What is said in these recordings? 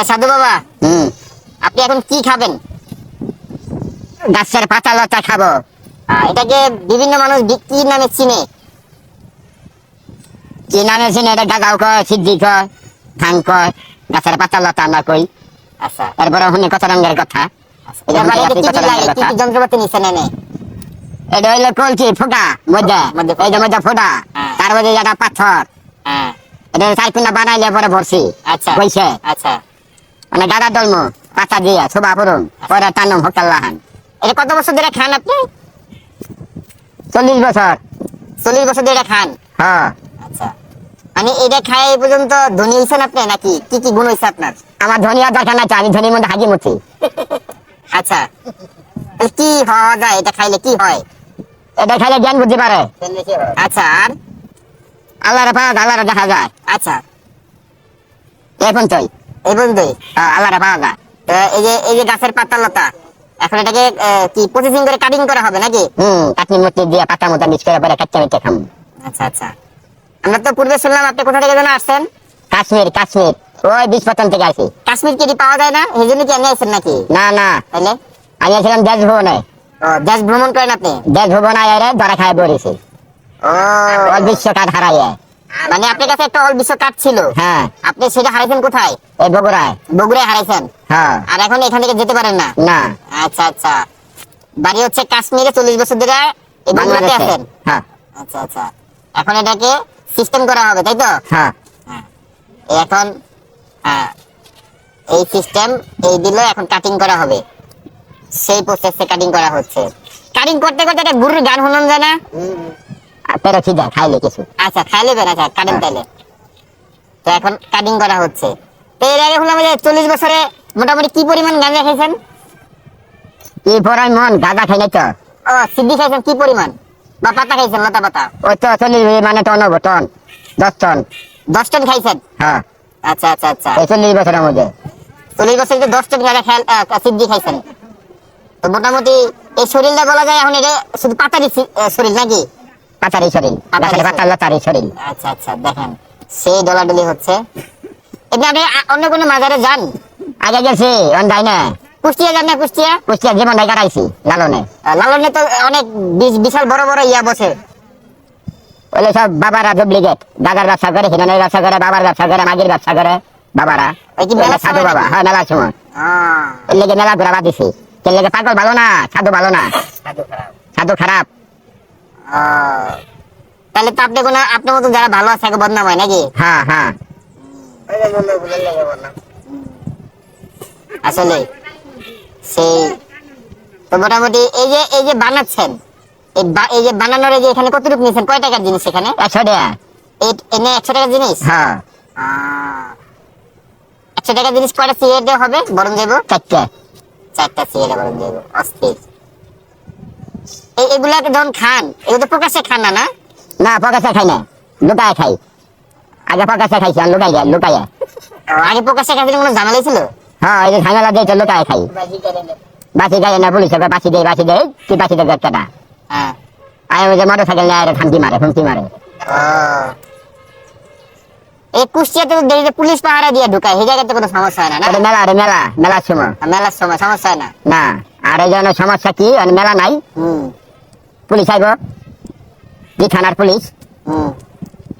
তাহলে সাধু বাবা আপনি এখন কি খাবেন? গাছের পাতা লতা খাব। এটাকে বিভিন্ন মানুষ কি নামে চিনে। কি নামে চিনি? এটা গাগাও কয় সিদ্ধি কয় ধান কয় গাছের পাতা লতা আমরা কই। আচ্ছা। এরপরে শুনি কত রঙের কথা কি কথা। যন্ত্রপাতি নিছেন এনে? এটা হইল কলকি ফোটা মধ্যে এই যে মধ্যে ফোটা হ্যাঁ। তার মধ্যে একটা পাথর। হ্যাঁ। এটা বানাইলে পরে ভরছি। আচ্ছা। কইছে আচ্ছা। মানে গাদা দলমু পাতা দিয়ে শোভা পড়ুন পরে টানুম হোকাল্লাহান এটা কত বছর ধরে খান আপনি? চল্লিশ বছর। চল্লিশ বছর ধরে খান? হ্যাঁ। আচ্ছা। মানে এটা খায় এই পর্যন্ত ধনী হয়েছেন আপনি নাকি? কি কি গুণ হয়েছে আপনার? আমার ধনিয়া দরকার নাই আমি ধনির মধ্যে হাজি মুছি আচ্ছা। কি হওয়া যায়? এটা খাইলে কি হয়? এটা খাইলে জ্ঞান বুঝতে পারে আচ্ছা আর? আল্লাহর পাওয়া আল্লাহর দেখা যায় আচ্ছা। এখন তুই এই পর্যন্তই আল্লাহর পাওয়া এই যে এই যে গাছের পাতা লতা এখন এটাকে কি প্রসেসিং করে কাটিং করা হবে নাকি? হুম কাটনি মুটি দিয়ে পাতা মতো মিক্স করে পরে কাচ্চা মিটে খাম আচ্ছা আচ্ছা। আমরা তো পূর্বে শুনলাম আপনি কোথা থেকে যেন আসছেন? কাশ্মীর কাশ্মীর। ওই বিশ পাতন থেকে আসি। কাশ্মীর কি পাওয়া যায় না? এই জন্য কি আসছেন নাকি? না না। তাহলে আমি আসলাম দেশ দেশ ভ্রমণ করেন আপনি? দেশ ভবন আয়ারে ধরা খায় বলেছি ও। বিশ্ব কাঠ হারাইয়ে মানে আপনার কাছে একটা অল বিশ্ব কার্ড ছিল। হ্যাঁ। আপনি সেটা হারাইছেন কোথায়? এই বগুড়ায়। বগুড়ায় হারাইছেন? হ্যাঁ। আর এখন এখান থেকে যেতে পারেন না? না। আচ্ছা আচ্ছা। বাড়ি হচ্ছে কাশ্মীরে চল্লিশ বছর ধরে এই বাংলাতে বাংলাদেশে। আছেন? হ্যাঁ। আচ্ছা আচ্ছা। এখন এটাকে সিস্টেম করা হবে তাই তো? হ্যাঁ। এই এখন হ্যাঁ, এই সিস্টেম এই দিল এখন কাটিং করা হবে। সেই প্রসেসে কাটিং করা হচ্ছে। কাটিং করতে করতে একটা গুরুর গান শুনুন যায় না আর পেরে খিদা খাইলে কিছু। আচ্ছা খাইলে বের আচ্ছা কাটেন তাইলে। তো এখন কাটিং করা হচ্ছে। তো এর আগে শুনলাম যে চল্লিশ বছরে মোটামুটি কি পরিমাণ গাঁজা খাইছেন? এই পরাই মন গাঁদা খাই নাই তো। ও সিদ্ধি খাইছেন কি পরিমাণ? বা পাতা খাইছেন লতা পাতা? ওই তো চল্লিশ মানে টন হব টন। দশ টন। দশ টন খাইছেন? হ্যাঁ। আচ্ছা আচ্ছা আচ্ছা। চল্লিশ বছরের মধ্যে। চল্লিশ বছর দশ টন গাঁজা খেয়াল সিদ্ধি খাইছেন। তো মোটামুটি এই শরীরটা বলা যায় এখন এটা শুধু পাতারই শরীর নাকি? পাতারি শরীর শরীর। আচ্ছা আচ্ছা দেখেন সেই ডলাডলি হচ্ছে। এমনি আপনি অন্য কোনো মাজারে যান? আগে গেছি অন্ধাই না কুষ্টিয়া যান না কুষ্টিয়া? কুষ্টিয়া জীবন লালনে। লালনে তো অনেক বিশাল বড় বড় ইয়া বসে। ওইলে সব বাবারা ডুপ্লিকেট দাদার ব্যবসা করে হিরণের ব্যবসা করে বাবার ব্যবসা করে মাগির ব্যবসা করে বাবারা। ওই কি মেলার সাধু বাবা? হ্যাঁ মেলার সময়। এর লেগে মেলা ঘোরা বাদিছি এর লেগে পাগল ভালো না সাধু ভালো না। সাধু খারাপ। আহ। তাহলে তো আপনি কোনো আপনার মতো যারা ভালো আছে বদনাম হয় নাকি? হ্যাঁ হ্যাঁ। আসলে সেই তো মোটামুটি এই যে এই যে বানাচ্ছেন এই যে বানানোর এই যে এখানে কতটুকু নিয়েছেন? কয় টাকার জিনিস এখানে? একশো টাকা। এই এনে একশো টাকার জিনিস? হ্যাঁ। একশো টাকার জিনিস কয়টা সিগারেটে হবে? বরং দেবো চারটে। চারটা সিগারেট বরং দেবো অস্থির। এই এগুলাকে যখন খান। এগুলো তো প্রকাশ্যে খান না না? না খাই না। লুকায় খাই। আগে পকাশে খাইছি আর লুকাই যায় লুকাই আগে প্রকাশ্যে খাইতে কোনো ঝামেলাই ছিল হ্যাঁ এই যে ঝামেলা দিয়ে লুকায় খাই। বাসি গাড়ি না পুলিশ ওকে বাসি দেয় বাসি দেয় তুই বাসি দেবে একটা হ্যাঁ। আর ওই যে মোটর সাইকেল নিয়ে আরে মারে ফান্তি মারে। এই কুষ্টিয়াতে তো দেখি পুলিশ পাহারা দিয়ে ঢুকায় সেই জায়গাতে কোনো সমস্যা হয় না না? মেলা রে মেলা মেলার সময়। মেলার সময় সমস্যা হয় না? না আর এই জন্য সমস্যা কি? আর মেলা নাই? হুম। পুলিশ আইব। দি থানার পুলিশ।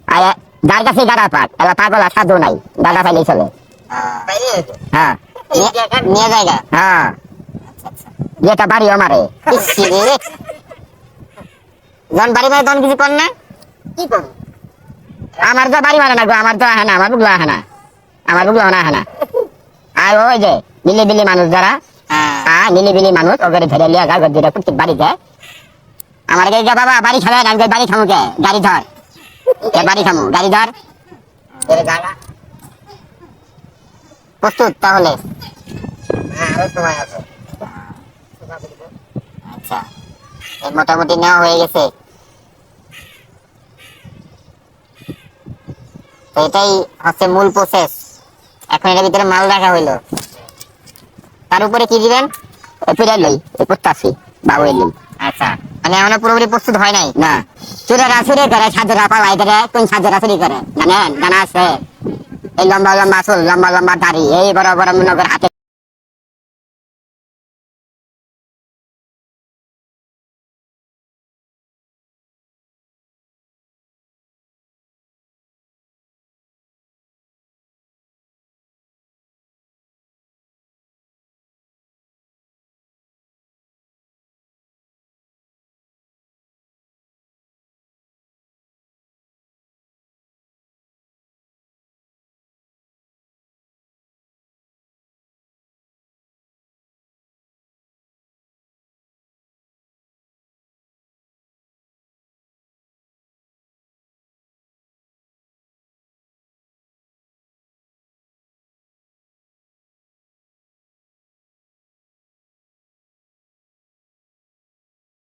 আর যার কাছে গাড়া পাক এলা পাগলা সাধু নাই দাদা পাইলেই চলে। হ্যাঁ। নিয়ে- জায়গা? হ্যাঁ। যেটা বাড়ি আমারে। যখন বাড়ি বাড়ি তখন কিছু কর না। কি কর? আমার তো বাড়ি মারে না গো আমার তো আহে না আমার বুগলা আহে না। আমার বুগলা না আহে না। আর ওই যে মিলি বিলি মানুষ যারা হ্যাঁ। মিলি বিলি মানুষ ওকে ধরে লিয়া গা গদ্দিটা প্রত্যেক বাড়িতে। আমার কে গা বাবা, বাড়ি খাবে আমি বাড়ি খামু কে? গাড়ি ধর। কে বাড়ি খামু, গাড়ি ধর। প্রস্তুত তাহলে? আচ্ছা। এই মোটামুটি নেওয়া হয়ে গেছে। তো এটাই হচ্ছে মূল প্রসেস এখন এটার ভিতরে মাল রাখা হইল। তার উপরে কি দিবেন? পিড়ে লই এই প্রত্যাশি বাবু এলিম আচ্ছা। মানে আমরা পুরোপুরি প্রস্তুত হয় নাই। না। চুরা চুরি করে সাধুরা পালাই করে কোন সাজে রাসুরি করে। জানেন জানা আছে? এই লম্বা লম্বা চুল লম্বা লম্বা দাড়ি এই বড় বড় মনে করে হাতে